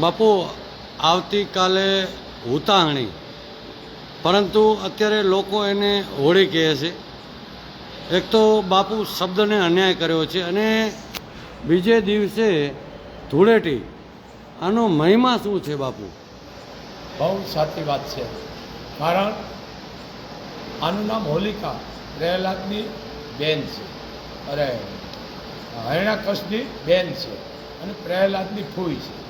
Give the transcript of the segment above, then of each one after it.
બાપુ, આવતીકાલે ઉતાહણી પરંતુ અત્યારે લોકો એને હોળી કહે છે. એક તો બાપુ શબ્દને અન્યાય કર્યો છે અને બીજે દિવસે ધૂળેટી. આનો મહિમા શું છે બાપુ? બહુ સાચી વાત છે. કારણ આનું નામ હોલિકા, પ્રહલાદની બેન છે. અરે, હરણાકશની બેન છે અને પ્રહલાદની ફૂઈ છે.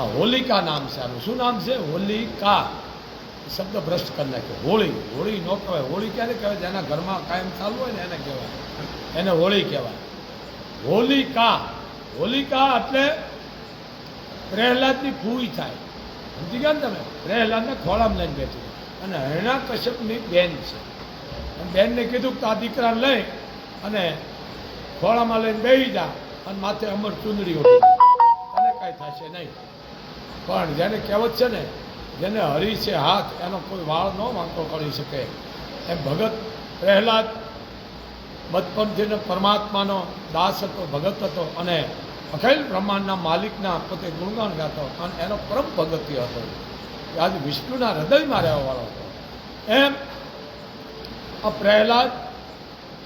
આ હોલિકા નામ છે આનું. શું નામ છે? હોલિકા. શબ્દ ભ્રષ્ટ કરી નાખ્યો. હોળી. હોળી ન કહેવાય. હોળી ક્યારે કહેવાય? જેના ઘરમાં કાયમ ચાલુ હોય ને એને કહેવાય. એને હોળી કહેવાય. હોલિકા. હોલિકા એટલે પ્રહલાદની ફૂઈ થાય. સમજી ગયા ને તમે? પ્રહલાદને ખોળામાં લઈને બેઠી. અને હરણા કશ્યપની બેન છે. બેનને કીધું કે આ દીકરાને લઈ અને ખોળામાં લઈને બેસી જા અને માથે અમર ચૂંદડી ઓઢી. અને કાંઈ થશે નહીં. પણ જેને કહેવત છે ને, જેને હરી છે હાથ, એનો કોઈ વાળ ન વાંકો કરી શકે. એમ ભગત પ્રહલાદ બચપનથીને પરમાત્માનો દાસ હતો, ભગત હતો અને અખિલ બ્રહ્માંડના માલિકના પોતે ગુણગાન ગાતો અને એનો પરમ ભગત્ય હતો. આજે વિષ્ણુના હૃદયમાં રહેવાવાળો હતો. એમ આ પ્રહલાદ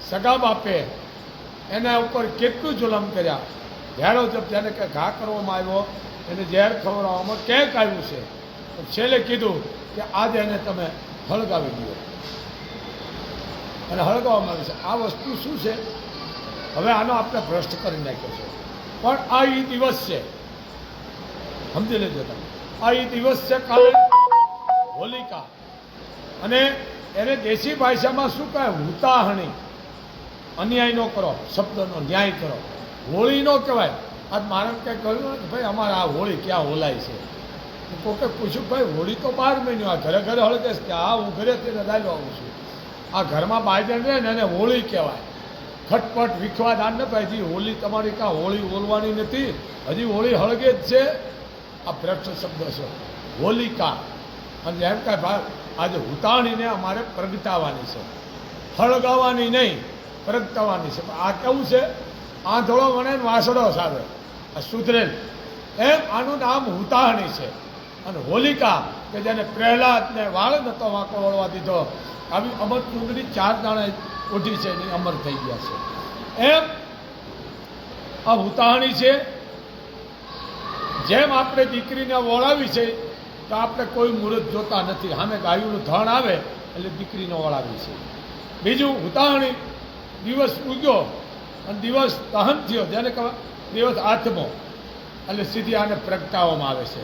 સગા બાપે એના ઉપર કેટલું જુલમ કર્યા. જબ જેને કે ઘા કરવામાં આવ્યો એને ઝેર ખવડાવવામાં ક્યાંક આવ્યું છે? છેલ્લે કીધું કે આજે એને તમે હળગાવી દો. અને હળગાવવામાં આવે છે. આ વસ્તુ શું છે? હવે આનો આપણે ભ્રષ્ટ કરી નાખ્યો છે. પણ આ એ દિવસ છે. સમજી લેજો તમે. આ એ દિવસ છે કાલે હોલિકા. અને એને દેશી ભાષામાં શું કહે? હુતાહણી. અન્યાય ન કરો. શબ્દનો ન્યાય કરો. હોળી ન કહેવાય. આજ મારે કંઈ કહ્યું કે ભાઈ અમારે આ હોળી ક્યાં હોલાય છે? કોકે પૂછ્યું ભાઈ હોળી તો બાર મહિનો આ ઘરે ઘરે હળગે કે આ હું ઘરે તે લગાવી આવું છું. આ ઘરમાં બાયજણ રહે ને એને હોળી કહેવાય. ખટપટ વિખવા દાન ને ભાઈ હોળી તમારી કાં હોળી ઓલવાની નથી? હજી હોળી હળગે જ છે. આ ભ્રષ્ટ શબ્દ છે. હોલિકા. અને એમ કાંઈ ભાઈ આજે હુતાણીને અમારે પ્રગટાવવાની છે. હળગાવવાની નહીં, પ્રગટાવવાની છે. આ કેવું છે? આંધળો વણે વાસડો આ સુધરેલ. એમ આનું નામ હુતાહણી છે. અને હોલિકા, કે જેને પ્રહલાદને વાળ નતો વાંકો વળવા દીધો, આવી અમર ચૂંટણી ચાર દાણે ઉઠી છે, એની અમર થઈ ગયા છે. એમ આ હુતાહણી છે. જેમ આપણે દીકરીને વળાવી છે, તો આપણે કોઈ મુહૂર્ત જોતા નથી. સામે ગાયુંનું ધણ આવે, એટલે દીકરીને વળાવી છે. બીજું હુતાહણી દિવસ ઉગ્યો અને દિવસ દહન થયો, જેને દિવસ આત્મો. એટલે સીધી આને પ્રગટાવવામાં આવે છે.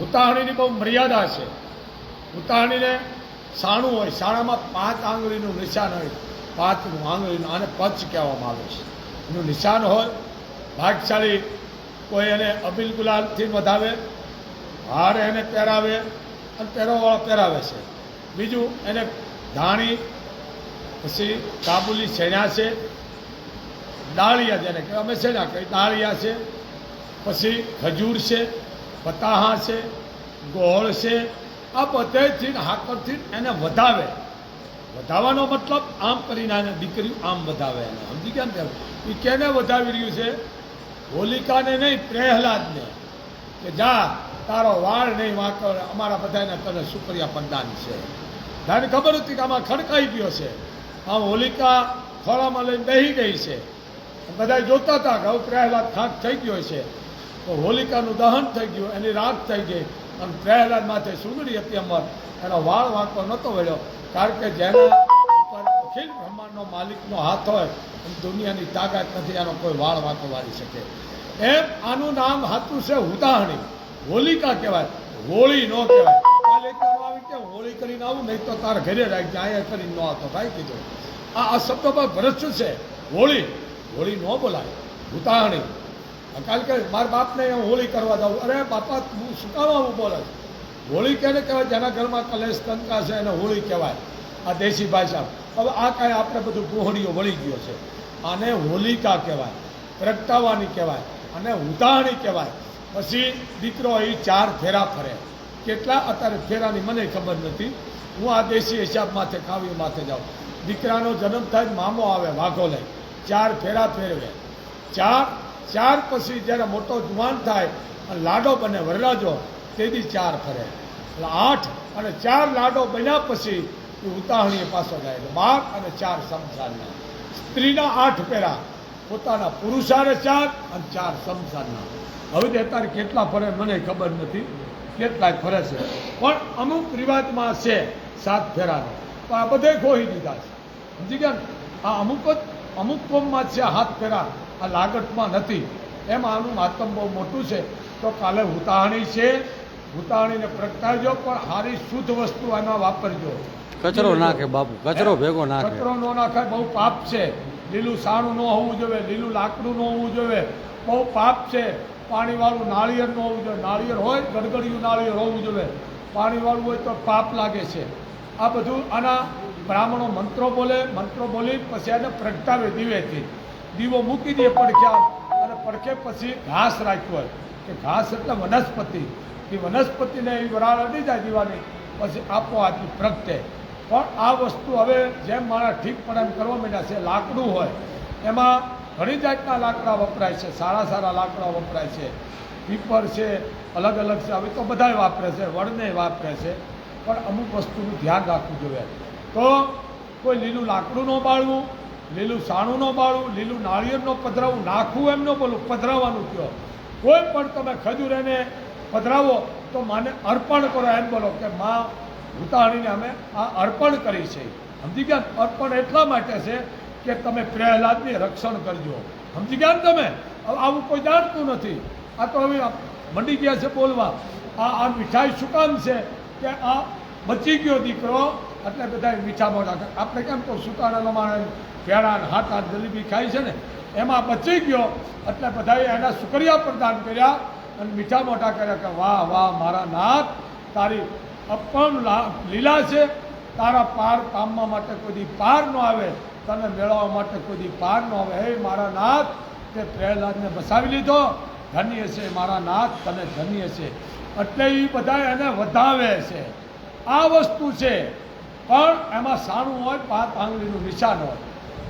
ઉતાહણીની બહુ મર્યાદા છે. ઉતાહણીને સાણું હોય, સાણામાં પાંચ આંગળીનું નિશાન હોય, પાંચનું આંગળીનું, આને પચ કહેવામાં આવે છે. એનું નિશાન હોય, ભાગશાળી કોઈ એને અબિલ ગુલાલથી વધાવે, હાર એને પહેરાવે, અને પહેરવાવાળા પહેરાવે છે. બીજું એને ધાણી, પછી કાબુલી શેણા છે ડાળિયા જેને કે અમે શેણા કહીએ ડાળિયા છે, પછી ખજૂર છે પતાહા છે, ગોળ છે. આ બધેથી હાકરથી એને વધાવે. વધાવવાનો મતલબ આમ કરીને આને દીકરી આમ વધાવે એને. સમજી ગયા ને એ કેને વધાવી રહ્યું છે? હોલિકાને નહીં, પ્રહલાદને. કે જા, તારો વાળ નહીં વાંકર અમારા બધાને તને શુક્રિયા પ્રદાન છે. તારે ખબર હતી કે આમાં ખડકાઈ ગયો છે. આમ હોલિકા ખોળામાં લઈને બેહી ગઈ છે. બધા જોતા હતા કે હવે પ્રહલાદ થાક થઈ ગયો છે. તો હોલિકાનું દહન થઈ ગયું, એની રાત થઈ ગઈ. અને પ્રહલાદ માથે સુંદરી હતી અમર. એનો વાળ વાંકો નહોતો વળ્યો. કારણ કે જેના ઉપર અખિલ બ્રહ્માંડનો માલિકનો હાથ હોય દુનિયાની તાકાત નથી એનો કોઈ વાળ વાંકો વાળી શકે. એમ આનું નામ હાથું છે ઉદાહરણી. હોલિકા કહેવાય, હોળી ન કહેવાય. કાલે આવી કે હોળી કરીને આવું, નહીં તો તારે ઘરે રાખજે. અહીંયા કરીને ન આવતો. ભાઈ કીધું. આ આ શબ્દો પર ભરત છે. હોળી હોળી ન બોલાય. હુતાહણી અકાલ કે મારા બાપને હું હોળી કરવા જાઉં. અરે, બાપા હું શું કામ આવું બોલે? હોળી કેને કહેવાય? જેના ઘરમાં કલેશ કંકા છે, એને હોળી કહેવાય. આ દેશી ભાષા હવે આ કાંઈ આપણે બધું ગોહડીઓ વળી ગયો છે. આને હોલિકા કહેવાય, પ્રગટાવાની કહેવાય, અને ઉતાહણી કહેવાય. પછી દીકરો એ ચાર ફેરા ફરે. કેટલા? અત્યારે ફેરાની મને ખબર નથી. હું આ દેશી હિસાબ માથે કાવ્ય માથે જાઉં. દીકરાનો જન્મ થાય મામો આવે, વાઘો લઈ. ચાર ફેરા ફેરવે. ચાર ચાર પછી જ્યારે મોટો જુવાન થાય અને લાડો બને વરરાજો, તેથી ચાર ફરે. એટલે આઠ અને ચાર લાડો બન્યા પછી એ ઉતાહણીએ પાછો જાય. બાર અને ચાર સંસારના સ્ત્રીના આઠ ફેરા, પોતાના પુરુષારે ચાર અને ચાર સંસારના હવે તે અત્યારે કેટલા ફરે મને ખબર નથી. કેટલાય ફરે છે. પણ અમુક રિવાજમાં છે સાત ફેરાનો. તો આ બધે ખોહી દીધા છે. સમજી ગયા આ અમુક જ અમુક કોમમાં છે હાથ ફેરા આ લાગટમાં નથી. એમ આનું માતમ બહુ મોટું છે. તો કાલે હુતાહણી છે. હુતાહણીને પ્રગટાવજો પણ સારી શુદ્ધ વસ્તુ એમાં વાપરજો. કચરો નાખે બાપુ કચરો ભેગો નાખે. કચરો ન નાખે બહુ પાપ છે. લીલું સાણું ન હોવું જોઈએ લીલું લાકડું ન હોવું જોઈએ. બહુ પાપ છે. પાણીવાળું નાળિયેર ન હોવું જોઈએ. નાળિયેર હોય ગડગડિયું નાળિયેર હોવું જોઈએ. પાણીવાળું હોય તો પાપ લાગે છે. આ બધું આના બ્રાહ્મણો મંત્રો બોલે, મંત્રો બોલી, પછી એને પ્રગટાવે દીવેથી. દીવો મૂકી દે પડખ્યા અને પડખે પછી ઘાસ રાખ્યો હોય. કે ઘાસ એટલે વનસ્પતિ. એ વનસ્પતિને એ વરાળ અડી જાય દીવાની, પછી આપોઆપ ઈ પ્રગટે. પણ આ વસ્તુ હવે જેમ મારા ઠીક પણ એમ કરવા માંડ્યા છે, લાકડું હોય, એમાં ઘણી જાતના લાકડા વપરાય છે, સારા સારા લાકડા વપરાય છે. પીપર છે, અલગ અલગ છે હવે તો બધાય વાપરે છે, વડને વાપરે છે. પણ અમુક વસ્તુનું ધ્યાન રાખવું જોઈએ. તો કોઈ લીલું લાકડું ન બાળવું, લીલું સાણું ન બાળવું, લીલું નાળિયેરનો પધરાવું, નાખવું એમ ન બોલું પધરાવવાનું કયો. કોઈ પણ તમે ખજૂર એને પધરાવો તો માને અર્પણ કરો એમ બોલો કે માં ભૂતાણીને અમે આ અર્પણ કરી છે. સમજી ગયા? અર્પણ એટલા માટે છે કે તમે પ્રહલાદની રક્ષણ કરજો. સમજી ગયા ને તમે? આવું કોઈ જાણતું નથી. આ તો હવે મંડી ગયા છે બોલવા. આ આ મીઠાઈ શું કામ છે? કે આ બચી ગયો દીકરો એટલે બધા મીઠા મોઢા આપણે કેમ તો સુકાના માણે પેડા ને હાથ હાથ જલેબી ખાય છે ને, એમાં બચી ગયો. એટલે બધાએ એના શુક્રિયા પ્રદાન કર્યા અને મીઠા મોટા કર્યા કે વાહ વાહ, મારા નાથ, તારી અપણ લીલા છે. તારા પાર પામવા માટે કોઈ પાર ન આવે, તને મેળવવા માટે કોઈ પાર ન આવે. હે મારા નાથ, તે પ્રહલાદને બસાવી લીધો. ધન્ય છે મારા નાથ, તને ધન્ય છે. એટલે એ બધા એને વધાવે છે. આ વસ્તુ છે. પણ એમાં સાણું હોય પાંચ આંગળીનું નિશાન હોય.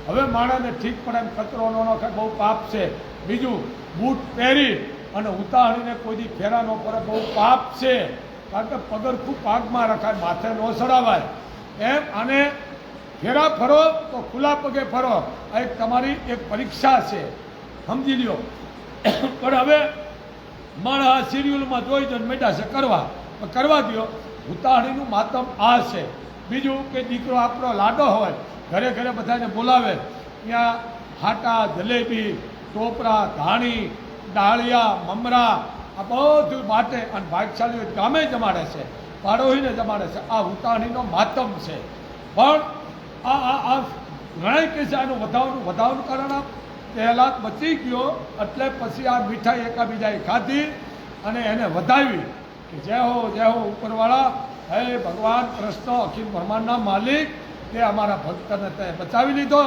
હવે માણસને ઠીક પડે એમ કચરો ન નાખે બહુ પાપ છે. બીજું, બૂટ પહેરી અને ઉતાળીને કોઈ દી ફેરા ન પડે બહુ પાપ છે. કારણ કે પગરખું પાકમાં રખાય, માથે ન ચડાવાય. એમ અને ફેરા ફરો તો ખુલ્લા પગે ફરો. આ એક તમારી એક પરીક્ષા છે. સમજી લ્યો. પણ હવે માણસ આ સિરિયલમાં જોઈ જોઈને મેળા છે, કરવા. પણ કરવા દો ઉતાળીનું માતમ આ છે. બીજું કે દીકરો આપણો લાડો હોય, ઘરે ઘરે બધાને બોલાવે, ત્યાં હાટા, જલેબી, ટોપરા, ધાણી, ડાળિયા, મમરા, આ બધું માટે અને ભાગશાળીઓ ગામે જમાડે છે પાડોહીને જમાડે છે. આ ઉતાણીનો માતમ છે. પણ આ આ આ ઘણા કે છે, આનું વધારવાનું વધાવનું કારણ આ પહેલાં બચી ગયો, એટલે પછી આ મીઠાઈ એકાબીજાએ ખાધી અને એને વધાવી કે જય હો જય હો ઉપરવાળા હે ભગવાન કૃષ્ણ અખિલ બ્રહ્માંડના માલિક તે અમારા ભક્તને તે બચાવી લીધો.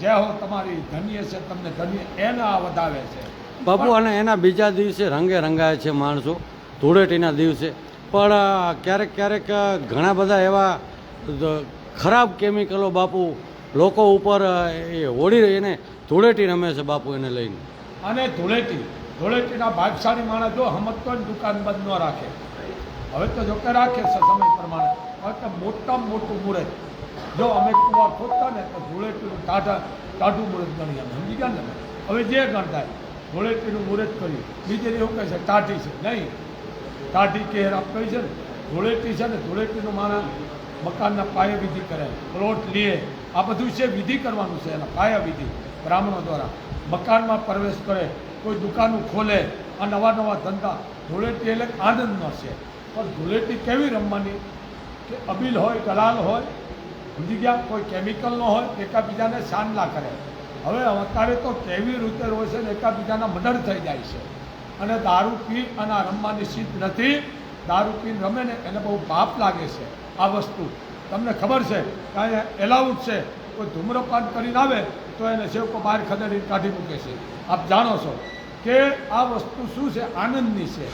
જય હો તમારી ધન્ય છે તમને ધન્ય એને વધાવે છે. બાપુ અને એના બીજા દિવસે રંગે રંગાય છે માણસો ધૂળેટીના દિવસે. પણ ક્યારેક ક્યારેક ઘણા બધા એવા ખરાબ કેમિકલો બાપુ લોકો ઉપર એ હોળી એને ધૂળેટી રમે છે બાપુ એને લઈને. અને ધૂળેટી ધૂળેટીના ભાગશાળી માણસ જો હમતો ને દુકાન બંધ ન રાખે. હવે તો જો કે રાખે છે સમય પ્રમાણે. હવે તો મોટામાં મોટું મુહૂર્ત જો અમે કુવા ખોદતા ને તો ધૂળેટીનું ટાઢા, ટાઢું મુહૂર્ત ગણીએ અમે સમજી ગયા ને? હવે જે ગણતા ધૂળેટીનું મુહૂર્ત કર્યું બીજે એવું કહે છે, ટાઢી છે. નહીં. ટાઢી કેર આપ કહી છે ને, ધૂળેટી છે ને, ધૂળેટીનું મારા મકાનના પાયા વિધિ કરે. પ્લોટ લે. આ બધું છે વિધિ કરવાનું છે એના પાયા વિધિ. બ્રાહ્મણો દ્વારા. મકાનમાં પ્રવેશ કરે, કોઈ દુકાનું ખોલે, આ નવા નવા ધંધા. ધૂળેટી એટલે આનંદનો છે. પણ ધૂળેટી કેવી રમવાની? કે અબીલ હોય, કલાલ હોય સમજી ગયા, કોઈ કેમિકલ ન હોય, એકાબીજાને સાનલા કરે. હવે અત્યારે તો કેવી રીતે હોય છે ને એકાબીજાના મર્ડર થઈ જાય છે. અને દારૂ પી અને આ રમવાની સિદ્ધ નથી. દારૂ પીને રમે ને એને બહુ પાપ લાગે છે આ વસ્તુ. તમને ખબર છે કે અહીંયા એલાઉડ છે. કોઈ ધૂમ્રપાન કરીને આવે તો એને સેવકો બહાર ખદેડી કાઢી મૂકે છે. આપ જાણો છો કે આ વસ્તુ શું છે? આનંદની છે.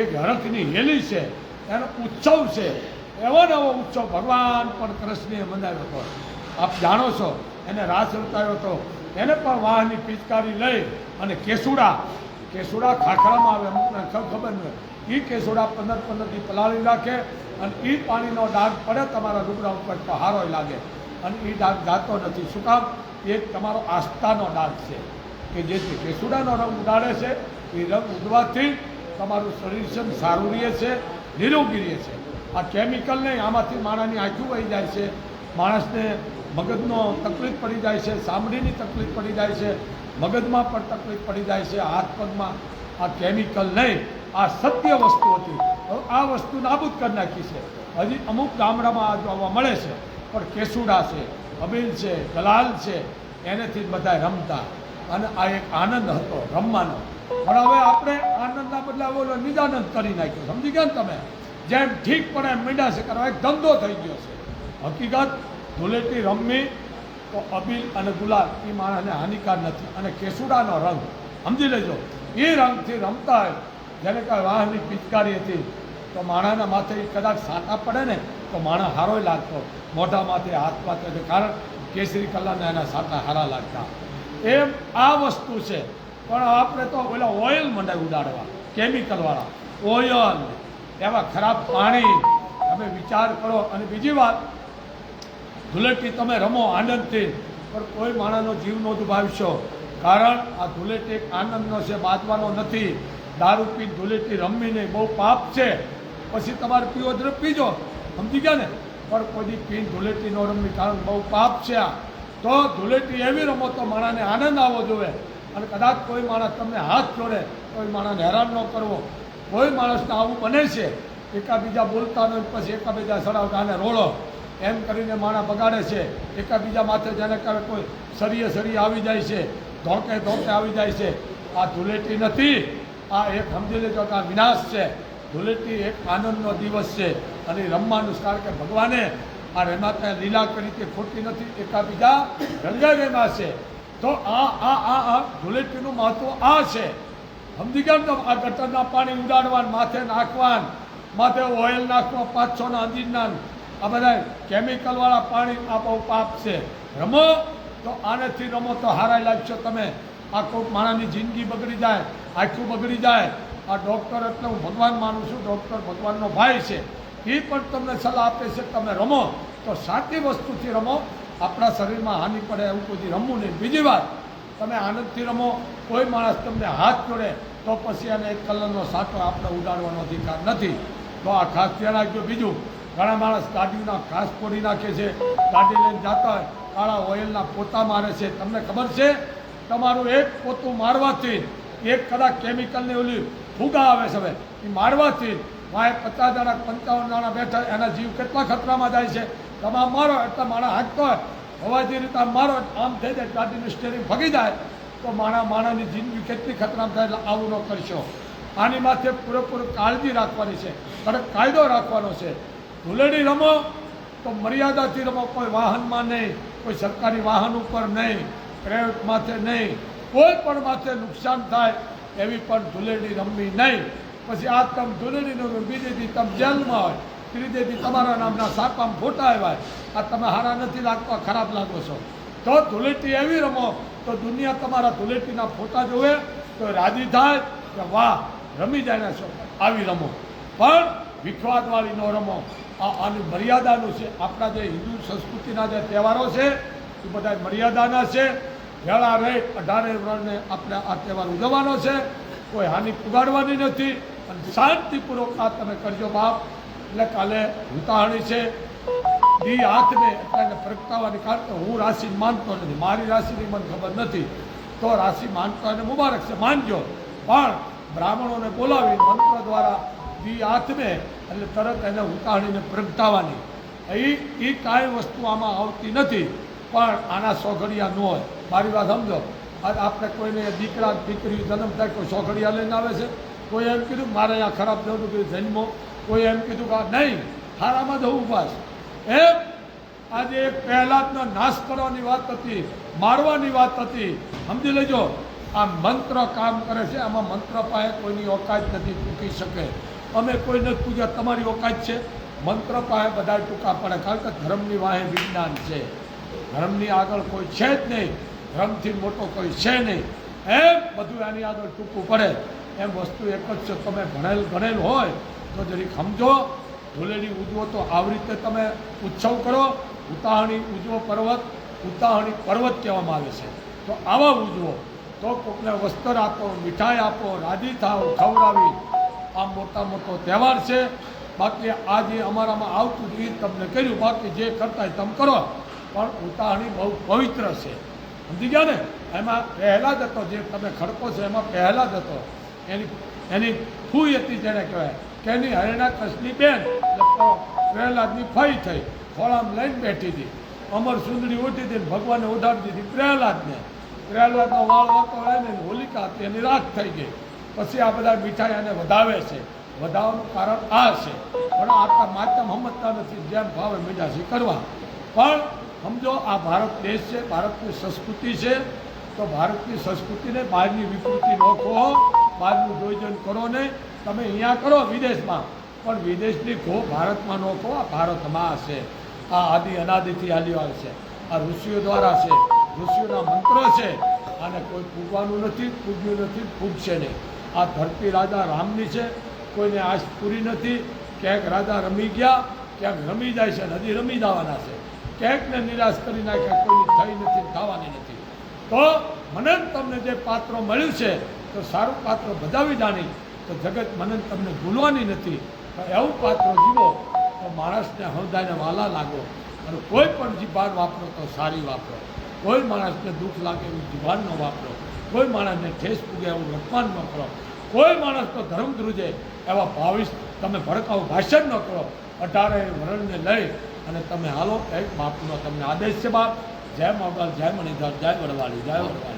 એક હરખની હેલી છે. એનો ઉત્સવ છે. એવો નવો ઉત્સવ ભગવાન પણ કૃષ્ણે મનાવ્યો હતો. આપ જાણો છો, એને રાસ રચાયો હતો. એને પણ વાહની પિચકારી લઈ અને કેસુડા કેસુડા ખાખરામાં આવે અમુકને ખબર ન એ કેસુડા પંદર પંદરથી પલાળી રાખે અને એ પાણીનો ડાઘ પડે, તમારા રૂપડા ઉપર પહારો લાગે. અને એ ડાઘ જાતો નથી. શું કામ? એ તમારો આસ્થાનો ડાઘ છે. કે જેથી કેસુડાનો રંગ ઉડાડે છે, એ રંગ ઉડવાથી તમારું શરીર છે સારું રહે છે. નિરોગી રહે છે. આ કેમિકલ નહીં આમાંથી માણસની આંખું વહી જાય છે. માણસને મગજનો તકલીફ પડી જાય છે ચામડીની તકલીફ પડી જાય છે, મગજમાં પણ તકલીફ પડી જાય છે, હાથ પગમાં. આ કેમિકલ નહીં, આ સત્ય વસ્તુ હતી. આ વસ્તુ નાબૂદ કરી નાખી છે. હજી અમુક ગામડામાં આ જોવા મળે છે, પણ કેસુડા છે અબીલ છે ગલાલ છે, એનેથી જ બધા રમતા. અને આ એક આનંદ હતો, રમવાનો. પણ હવે આપણે આનંદના બદલે ઓલો નિદાનંદ કરી નાખ્યો. સમજી ગયા ને તમે? જેમ ઠીક પણ એમ મીંડા કરવા એક ધંધો થઈ ગયો છે. હકીકત, ધૂળેટી, રમવી તો અબીલ અને ગુલાલ એ માણસને હાનિકાર નથી અને કેસુડાનો રંગ, સમજી લેજો, એ રંગથી રમતા હોય જેને કાંઈ વાહનની પિચકારી હતી, તો માણાના માથે કદાચ સાતા પડે ને, તો માણા હારો લાગતો. મોઢા માથે હાથ માથે કારણ કેસરી કલરના એના સાટા હારા લાગતા. એમ આ વસ્તુ છે. પણ આપણે તો પેલા ઓઇલ મંડાય ઉડાડવા કેમિકલવાળા ઓઇલ. એવા ખરાબ પાણી. તમે વિચાર કરો. અને બીજી વાત, ધૂળેટી તમે રમો આનંદથી, પણ કોઈ માણસનો જીવ ન દુભાવશો. કારણ આ ધૂળેટી આનંદનો છે, બાંધવાનો નથી. દારૂ પી, ધૂળેટી રમવી નહીં, બહુ પાપ છે. પછી તમારે પીવો તો પીજો. સમજી ગયા ને? પણ કોઈ પીન ધુલેટી ન રમવી, કારણ બહુ પાપ છે આ. તો ધૂળેટી એવી રમો તો માણસને આનંદ આવવો જોઈએ. અને કદાચ કોઈ માણસ તમને હાથ જોડે કોઈ માણસને હેરાન ન કરવો, કોઈ માણસને આવું બને છે, એકાબીજા બોલતા નહીં પછી એકાબીજા સડાવતા અને રોળો, એમ કરીને માણસ બગાડે છે, એકાબીજા માથે જેને કહે કોઈ સરીએ સરીએ આવી જાય છે, ધોકે ધોકે આવી જાય છે, આ ધૂળેટી નથી, આ એક સમજી લેજો કે આ વિનાશ છે ધૂળેટી એક આનંદનો દિવસ છે, અને રમવાનું. કારણ કે ભગવાને આ રમાતા લીલા કરી તે ખોટી નથી, એકાબીજા રંગાવેમાં છે તો આ આ આ આ ધૂળેટીનું મહત્વ આ છે. સમજી ગયા ને આ ગટરના પાણી ઉડાડવાનું, માથે નાખવાન, માથે ઓઇલ નાખવા પાંચ છ ના અંજીરના આ બધા કેમિકલવાળા પાણી આ બહુ પાપ છે. રમો, તો આનેથી રમો તો હારા લાગશો તમે. આ કોઈક માણસની જિંદગી બગડી જાય, આખું બગડી જાય. આ ડૉક્ટર એટલે હું ભગવાન માનું છું ડૉક્ટર ભગવાનનો ભાઈ છે. એ પણ તમને સલાહ આપે છે તમે રમો. તો સાચી વસ્તુથી રમો આપણા શરીરમાં હાનિ પડે એવું કોઈ રમવું નહીં. બીજી વાત, તમે આનંદથી રમો, કોઈ માણસ તમને હાથ જોડે, તો પછી એને એક કલરનો સાટો આપણે ઉડાડવાનો અધિકાર નથી. તો આ ખાસ ધ્યાન રાખજો. બીજું, ઘણા માણસ ગાડીના ખાસ ફોડી નાખે છે, ગાડી લઈને જતા હોય, કાળા ઓઇલના પોતા મારે છે. તમને ખબર છે? તમારું એક પોતું મારવાથી, એક કદાચ કેમિકલની ઓલી ફૂગા આવે છે હવે, એ મારવાથી વાય પચાસ જણા, પંચાવન જણા બેઠા, એના જીવ કેટલા ખતરામાં જાય છે? તમે મારો એટલે માણા હાંકતો હોય હવાજી રીતે મારો આમ થઈ જાય ગાડીનું સ્ટેરિંગ ભગી જાય, તો માણા માણાની જિંદગી કેટલી ખતરામ થાય એટલે આવું ન કરશો. આની માથે પૂરેપૂરી કાળજી રાખવાની છે કડક કાયદો રાખવાનો છે. ધૂળેટી રમો, તો મર્યાદાથી રમો, કોઈ વાહનમાં નહીં, કોઈ સરકારી વાહન ઉપર નહીં પ્રાઇવેટ માથે નહીં, કોઈ પણ માથે નુકસાન થાય, એવી પણ ધૂળેટી રમવી નહીં. પછી આ તમે ધૂળેટી રમવી બીજેથી તમે જેલમાં હોય. ત્રીજેથી તમારા નામના સાપામાં ફોટા આવ્યા આ તમે હારા નથી લાગતો, ખરાબ લાગો છો. તો ધૂળેટી એવી રમો, તો દુનિયા તમારા ધૂળેટીના ફોટા જોવે, તો રાજી થાય કે વાહ, રમી જાય છો. આવી રમો. પણ વિખવાદવાળી ન રમો. આ આની મર્યાદાનું છે. આપણા જે હિન્દુ સંસ્કૃતિના જે તહેવારો છે, એ બધા મર્યાદાના છે. વેળા રહી અઢારે વર્ણને આપણે આ તહેવાર ઉજવવાનો છે. કોઈ હાનિ પુગાડવાની નથી. અને શાંતિપૂર્વક આ તમે કરજો બાપ. એટલે કાલે ઉતાહણી છે. દી હાથને એટલે પ્રગટાવવાની કારણ કે હું રાશિ માનતો નથી. મારી રાશિની મને ખબર નથી. તો રાશિ માનતો એને મુબારક છે. માનજો. પણ બ્રાહ્મણોને બોલાવી મંત્ર દ્વારા દી હાથને એટલે તરત એને ઉતાહણીને પ્રગટાવવાની એ એ કાંઈ વસ્તુ આમાં આવતી નથી. પણ આના સોઘડિયા ન હોય. મારી વાત સમજો. આપણે કોઈને દીકરા, દીકરી જન્મ થાય કોઈ સોઘડિયા લઈને આવે છે? કોઈ એમ કીધું, મારે આ ખરાબ થયું કે જન્મો કોઈ એમ કીધું કે નહીં હારામાં જવું ઊભા એમ આજે એક પહેલાદનો નાશ કરવાની વાત હતી, મારવાની વાત હતી. સમજી લેજો, આ મંત્ર કામ કરે છે, આમાં મંત્ર પાસે કોઈની ઓકાત નથી ટૂંકી શકે. અમે કોઈ નથી પૂછ્યા તમારી ઓકાત છે. મંત્ર પાસે બધા ટૂંકા પડે, કારણ કે ધર્મની વાહે વિજ્ઞાન છે. ધર્મની આગળ કોઈ છે જ નહીં, ધર્મથી મોટો કોઈ છે નહીં. એમ બધું આની આગળ ટૂંકું પડે. એમ વસ્તુ એક જ છે, તમે ભણેલ, ગણેલ હોય તો જરીક સમજો ધૂળેટી ઉજવો તો આવી રીતે તમે ઉત્સવ કરો. ઉતાહણી ઉજવો પર્વત. ઉતાહણી પર્વત કહેવામાં આવે છે. તો આવા ઉજવો. તો કોકને વસ્ત્ર આપો, મીઠાઈ આપો, રાજી થાવ ખવડાવી. આ મોટા મોટો તહેવાર છે. બાકી આ જે અમારામાં આવતું એ તમને કર્યું. બાકી જે કરતા તમે કરો. પણ ઉતાહણી બહુ પવિત્ર છે. સમજી ગયા ને? એમાં પહેલા જ હતો, જે તમે ખડકો છે એમાં પહેલા જ હતો. એની એની ફૂઈ હતી જેને કહેવાય. એની હરેણા કસની બેન પ્રહલાદની ફઈ થઈ, ખોળામ લઈને બેઠી હતી. અમર સુંદરી ઉઠી હતી ભગવાને ઉડાડી દીધી પ્રહલાદને. પ્રહલાદનો વાળ વાતો ને હોલિકા હતી, એની રાખ થઈ ગઈ. પછી આ બધા મીઠાઈ એને વધાવે છે. વધાવવાનું કારણ આ છે. પણ આપણા માતમ સમજતા નથી, જેમ ભાવે મીઠાશી કરવા. પણ સમજો, આ ભારત દેશ છે, ભારતની સંસ્કૃતિ છે. તો ભારતની સંસ્કૃતિને બહારની વિકૃતિ ન કહો, બહારનું જોઈજન કરો નહીં. તમે અહીંયા કરો વિદેશમાં. પણ વિદેશની ખો ભારતમાં ન ખો, આ ભારતમાં છે આ આદિ અનાદિથી આવે છે આ ઋષિઓ દ્વારા છે. ઋષિઓના મંત્ર છે. આને કોઈ પૂગવાનું નથી, પૂગ્યું નથી, પૂગશે નહીં. આ ધરતી રાજા રામની છે. કોઈને આશ પૂરી નથી. ક્યાંક રાજા રમી ગયા, ક્યાંક રમી જાય છે અને હજી રમી જવાના છે. ક્યાંકને નિરાશ કરી નાખ્યા, કોઈની થઈ નથી, થવાની નથી. તો મને તમને જે પાત્રો મળ્યું છે, તો સારું પાત્ર બજાવી જાણી. તો જગત મનન તમને ભૂલવાની નથી. એવું પાત્ર જીવો, તો માણસને હૃદયને વાલા લાગો. અને કોઈ પણ જીભાન વાપરો તો સારી વાપરો. કોઈ માણસને દુઃખ લાગે એવું જીભાન ન વાપરો. કોઈ માણસને ઠેસ પૂગે એવું અપમાન ન કરો. કોઈ માણસનો ધર્મ ધ્રુજે, એવા ભાવિશ તમે ભડકાવ ભાષણ ન કરો. અઢારે વરણને લઈ અને તમે હાલો એક બાપનો તમને આદેશ છે બાપ. જય મોગલ જય મણિધર, જય વડવાળી જય વડવાળી.